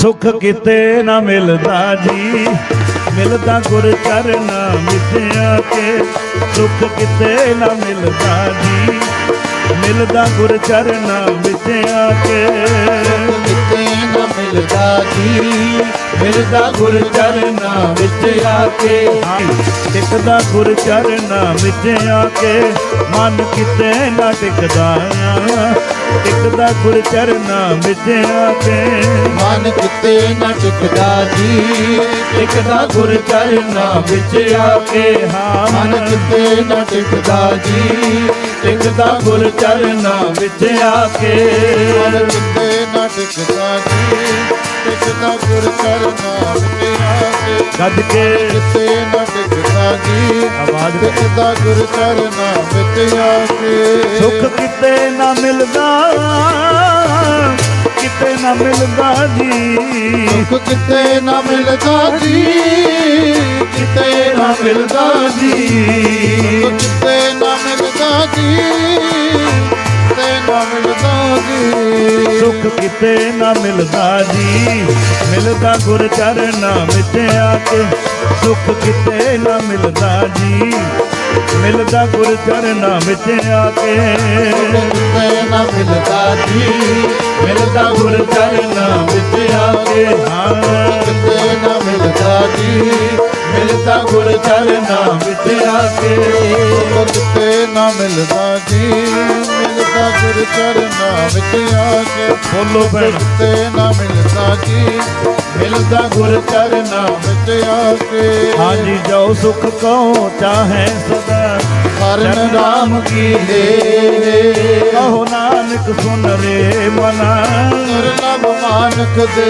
ਸੁਖ ਕਿਤੇ ਨਾ ਮਿਲਦਾ ਜੀ। ਮਿਲਦਾ ਗੁਰ ਚਰਨਾ ਵਿੱਚ ਆ ਕੇ ਸੁਖ ਕਿਤੇ ਨਾ ਮਿਲਦਾ ਜੀ। ਮਿਲਦਾ ਗੁਰ ਚਰਨਾ ਵਿੱਚ ਆ ਕੇ ਕਿਤੇ ਨਾ ਮਿਲਦਾ ਜੀ। ਮਿਲਦਾ ਗੁਰ ਚਰਨਾ ਵਿੱਚ ਆ ਕੇ ਟਿਕਦਾ ਗੁਰ ਚਰਨਾ ਵਿੱਚ ਆ ਕੇ ਮਨ ਕਿਤੇ ਨਾ ਟਿਕਦਾ ਟਿਕਦਾ ਗੁਰ ਚਰਨਾ ਵਿੱਚ ਆ ਕੇ ਮਨ ਕਿਤੇ ਨਾ ਟਿਕਦਾ ਜੀ। ਟਿਕਦਾ ਗੁਰ ਚਰਨਾ ਵਿੱਚ ਆ ਕੇ ਹਾਂ, ਮਨ ਕਿਤੇ ਨਾ ਟਿਕਦਾ ਜੀ। ਟਿਕਦਾ ਗੁਰ ਚਰਨਾ ਵਿੱਚ ਆ ਕੇ ਮਨ ਕਿਤੇ ਨਾ ਟਿਕਦਾ ਜੀ। ਟਿਕਦਾ ਗੁਰ ਚਰਨਾ ਵਿੱਚ ਗੱਜ ਕੇ ਕਿਤੇ ਨਾ ਟਿਕਦਾ ਜੀ ਆਵਾਜ਼ ਟਿਕਦਾ ਗੁਰ ਚਰਨਾ ਵਿੱਚ ਆ ਕੇ ਸੁਖ ਕਿਤੇ ਨਾ ਮਿਲਦਾ ਕਿਤੇ ਨਾ ਮਿਲਦਾ ਜੀ। ਸੁਖ ਕਿਤੇ ਨਾ ਮਿਲਦਾ ਜੀ ਕਿਤੇ ਨਾ ਮਿਲਦਾ ਜੀ। ਮਿਲਦਾ ਜੀ। ਸੁਖ ਕਿਤੇ ਨਾ ਮਿਲਦਾ ਜੀ। ਮਿਲਦਾ ਗੁਰ ਚਰਨਾ ਵਿੱਚ ਆ ਕੇ। ਸੁਖ ਕਿਤੇ ਨਾ ਮਿਲਦਾ ਜੀ। ਮਿਲਦਾ ਗੁਰ ਚਰਨਾ ਵਿੱਚ ਆ ਕੇ। ਕਿਤੇ ਨਾ ਮਿਲਦਾ ਜੀ। ਮਿਲਦਾ ਗੁਰ ਚਰਨਾ ਵਿੱਚ ਆ ਕੇ। ਹਾਂ। ਕਿਤੇ ਨਾ ਮਿਲਦਾ ਜੀ। ਮਿਲਦਾ ਗੁਰ ਚਰਨਾ ਵਿੱਚ ਆ ਕੇ ਸੁਖ ਨਾ ਮਿਲਦਾ ਜੀ ਮਿਲਦਾ ਗੁਰ ਚਰਨਾ ਵਿੱਚ ਆ ਕੇ ਬੋਲੋ ਭੈਣ। ਕਿਤੇ ਨਾ ਮਿਲਦਾ ਜੀ ਮਿਲਦਾ ਗੁਰ ਚਰਨਾ ਵਿੱਚ ਆ ਕੇ ਹਾਂਜੀ ਜੋ ਸੁਖ ਕੋ ਚਾਹੇ ਸਦਾ ਹਰਨ ਰਾਮ ਕੀ ਦੇ ਕਹੋ ਨਾਨਕ ਸੁਨ ਰੇ ਮਨਾ। ਦੁਰਲਭ ਮਾਨਕ ਦੇ।